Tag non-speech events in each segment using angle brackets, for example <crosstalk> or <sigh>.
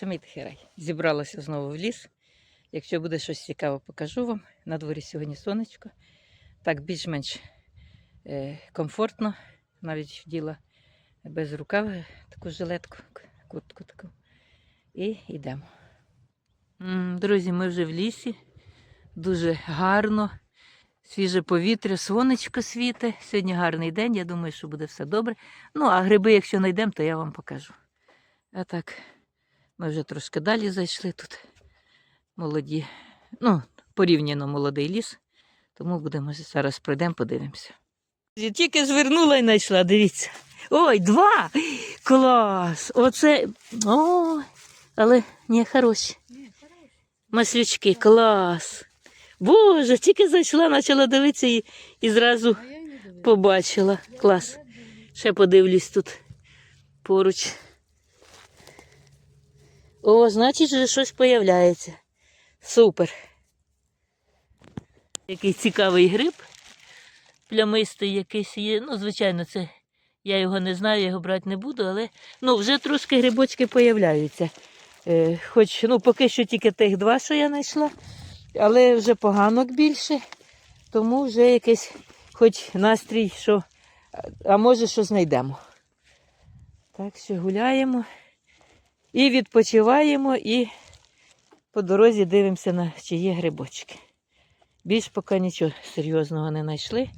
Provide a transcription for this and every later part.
тихий. Зібралася знову в ліс. Якщо буде щось цікаве, покажу вам. На дворі сьогодні сонечко. Так більш-менш е, комфортно. Навіть вділа без рукави таку жилетку, куртку таку. І йдемо. Друзі, ми вже в лісі. Дуже гарно. Свіже повітря, сонечко світе. Сьогодні гарний день. Я думаю, що буде все добре. Ну, а гриби, якщо знайдемо, то я вам покажу. А так, ми вже трошки далі зайшли тут. Молоді, ну, порівняно молодий ліс. Тому будемо зараз пройдемо, подивимося. Тільки звернула і знайшла, дивіться. Ой, два! Клас! Оце. О, але не хороші. Маслючки, клас. Боже, тільки зайшла, почала дивитися і, і зразу побачила. Клас. Ще подивлюсь тут поруч. О, значить, вже щось появляється. Супер. Який цікавий гриб. Плямистий якийсь є. Ну, звичайно, це я його не знаю, я його брати не буду, але ну, вже трошки грибочки появляються. Е, хоч ну, поки що тільки тих два, що я знайшла, але вже поганок більше, тому вже якийсь хоч настрій, що, а- може, що знайдемо. Так що гуляємо і відпочиваємо, і по дорозі дивимося на чи є грибочки. Більш поки нічого серйозного не знайшли,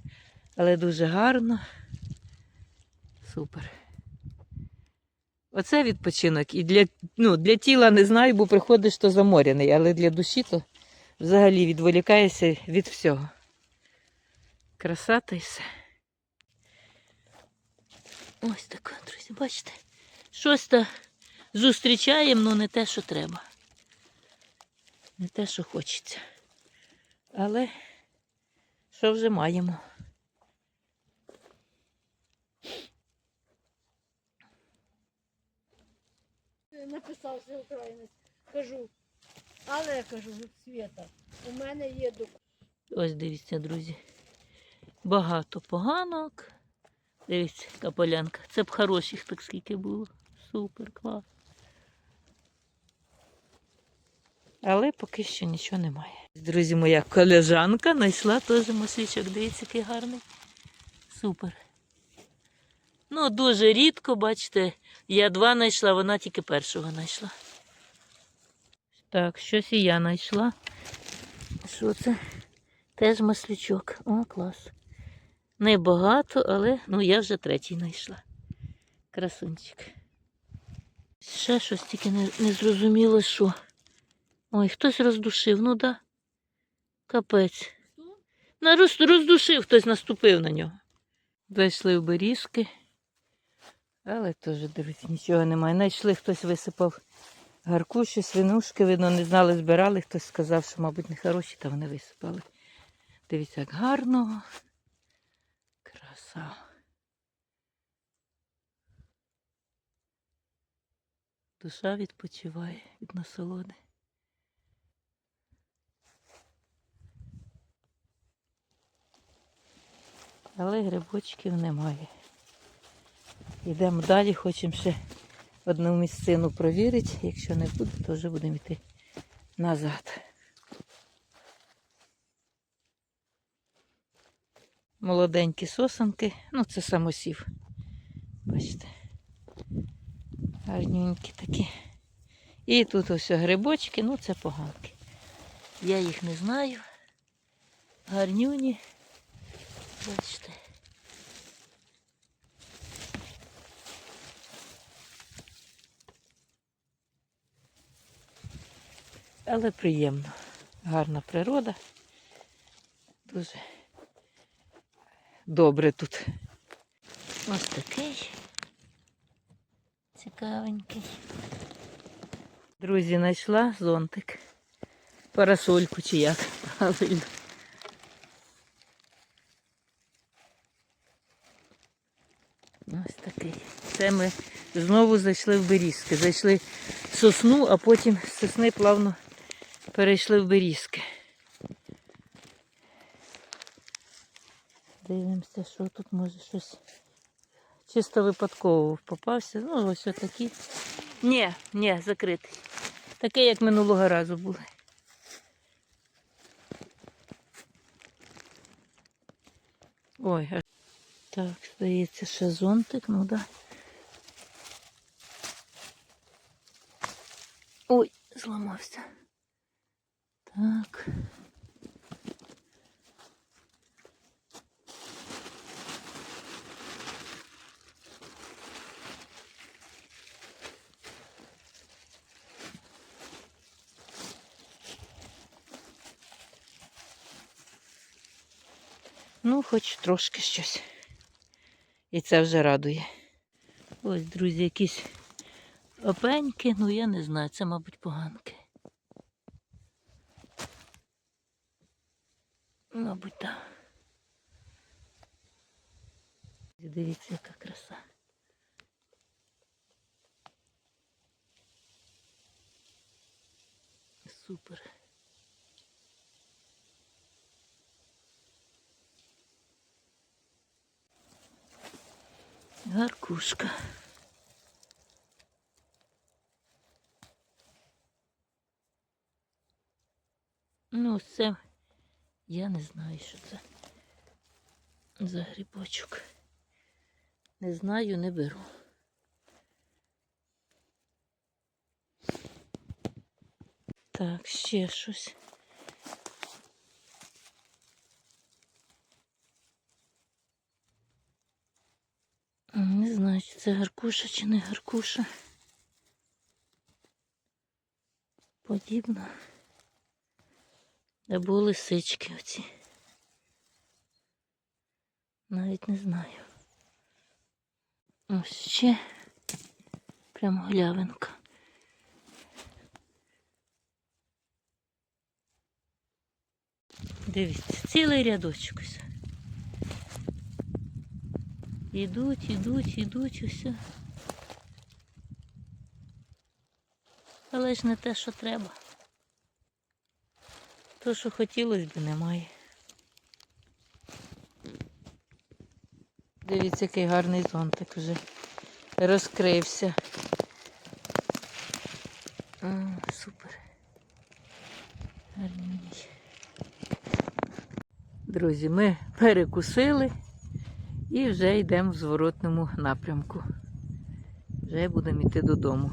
але дуже гарно. Супер. Оце відпочинок. І для, ну, для тіла не знаю, бо приходиш то заморяний, але для душі то взагалі відволікаєшся від всього. Краса та все. Ось таке, друзі, бачите? Щось то зустрічаємо, але не те, що треба. Не те, що хочеться. Але що вже маємо? Написав свій українець. Кажу, але я кажу, Свєта, у мене є документ. Ось дивіться, друзі. Багато поганок. Дивіться, яка полянка. Це б хороших так скільки було. Супер, клас. Але поки що нічого немає. Друзі, моя колежанка знайшла теж маслячок. Дивіться, який гарний. Супер. Ну, дуже рідко, бачите, я два знайшла, вона тільки першого знайшла. Так, щось і я знайшла. Що це? Теж маслючок. О, клас. Небагато, але ну я вже третій знайшла. Красунчик. Ще щось тільки не, не зрозуміло, що. Ой, хтось роздушив, ну да. Капець. На роз, роздушив, хтось наступив на нього. Зайшли в берізки. Але теж, дивіться, нічого немає. Знайшли, хтось висипав гаркуші, свинушки, видно, не знали, збирали. Хтось сказав, що, мабуть, не хороші, та вони висипали. Дивіться, як гарно. Краса. Душа відпочиває від насолоди. Але грибочків немає. Йдемо далі, хочемо ще одну місцину провірити. Якщо не буде, то вже будемо йти назад. Молоденькі сосанки, ну це самосів. Бачите. Гарненькі такі. І тут ось грибочки, ну це поганки. Я їх не знаю. Гарнюні. Бачите. Але приємно. Гарна природа. Дуже добре тут. Ось такий. Цікавенький. Друзі, знайшла зонтик. Парасольку чи як <laughs> Ось такий. Це ми знову зайшли в берізки. Зайшли в сосну, а потім з сосни плавно перейшли в берізки. Дивимося, що тут може щось чисто випадково попався. Ну, ось отакі. Ні, ні, закритий. Таке, як минулого разу були. Ой, а... так, здається, ще зонтик, ну да. Ой, зламався. Так. Ну, хоч трошки щось. І це вже радує. Ось, друзі, якісь опеньки, ну я не знаю, це, мабуть, поганки. Мабуть, так. Дивіться, яка краса. Супер. Гаркушка. Ну, це я не знаю, що це за грибочок. Не знаю, не беру. Так, ще щось. М, Не знаю, чи це гаркуша чи не гаркуша. Подібно. Або лисички оці. Навіть не знаю. Ось ще прямо глявинка. Дивіться, цілий рядочок ось. Ідуть, ідуть, ідуть усе. Але ж не те, що треба. То, що хотілося б, немає. Дивіться, який гарний зонтик вже розкрився. А, супер. Гарний. Друзі, ми перекусили і вже йдемо в зворотному напрямку. Вже будемо йти додому.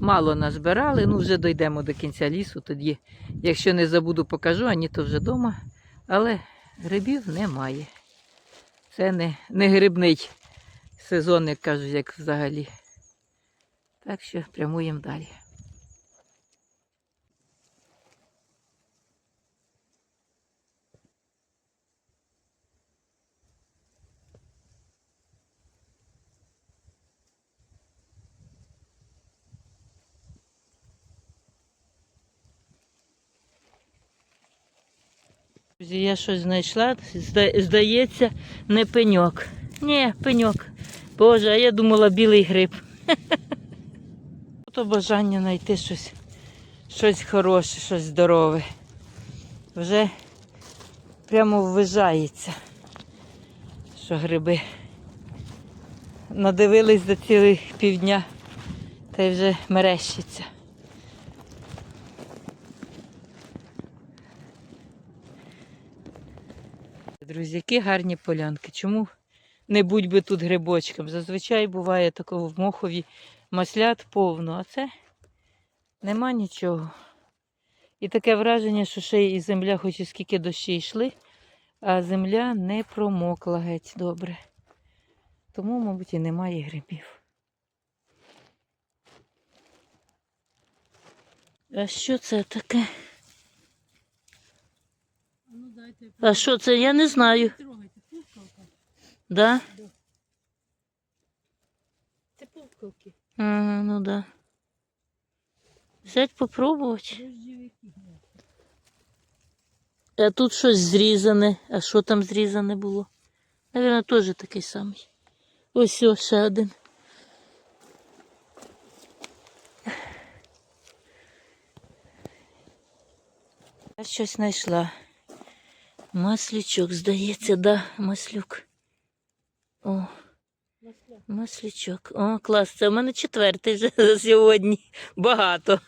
Мало назбирали, ну вже дійдемо до кінця лісу, тоді, якщо не забуду, покажу, ані то вже вдома. Але грибів немає. Це не, не грибний сезон, як кажуть, як взагалі. Так що прямуємо далі. Я щось знайшла, здається, не пеньок. Ні, пеньок. Боже, а я думала білий гриб. <laughs> То бажання знайти щось, щось хороше, щось здорове. Вже прямо ввижається, що гриби. Надивились за цілий півдня та й вже мерещиться. Друзі, які гарні полянки. Чому не будь би тут грибочком? Зазвичай буває такого в мохові маслят повно, а це нема нічого. І таке враження, що ще і земля, хоч і скільки дощі йшли, а земля не промокла геть добре. Тому, мабуть, і немає грибів. А що це таке? А що це? Я не знаю. Трогайте, пувкалка. Да? Це пувкалки. Ага, ну да. Взять попробувати. А тут щось зрізане. А що там зрізане було? Навірно, теж такий самий. Ось ось ще один. Я щось знайшла. Маслючок, здається, да, маслюк. О, маслючок. О, клас. Це в мене четвертий вже за сьогодні. Багато.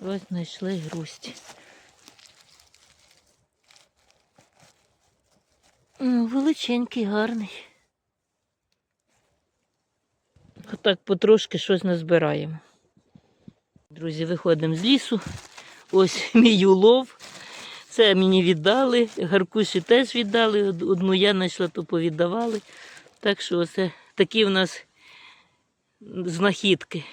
Ось знайшли грусть. Величенький, гарний. Отак потрошки щось назбираємо. Друзі, виходимо з лісу. Ось <laughs> мій улов. Це мені віддали. Гаркуші теж віддали. Одну я знайшла, то повіддавали. Так що це такі в нас знахідки.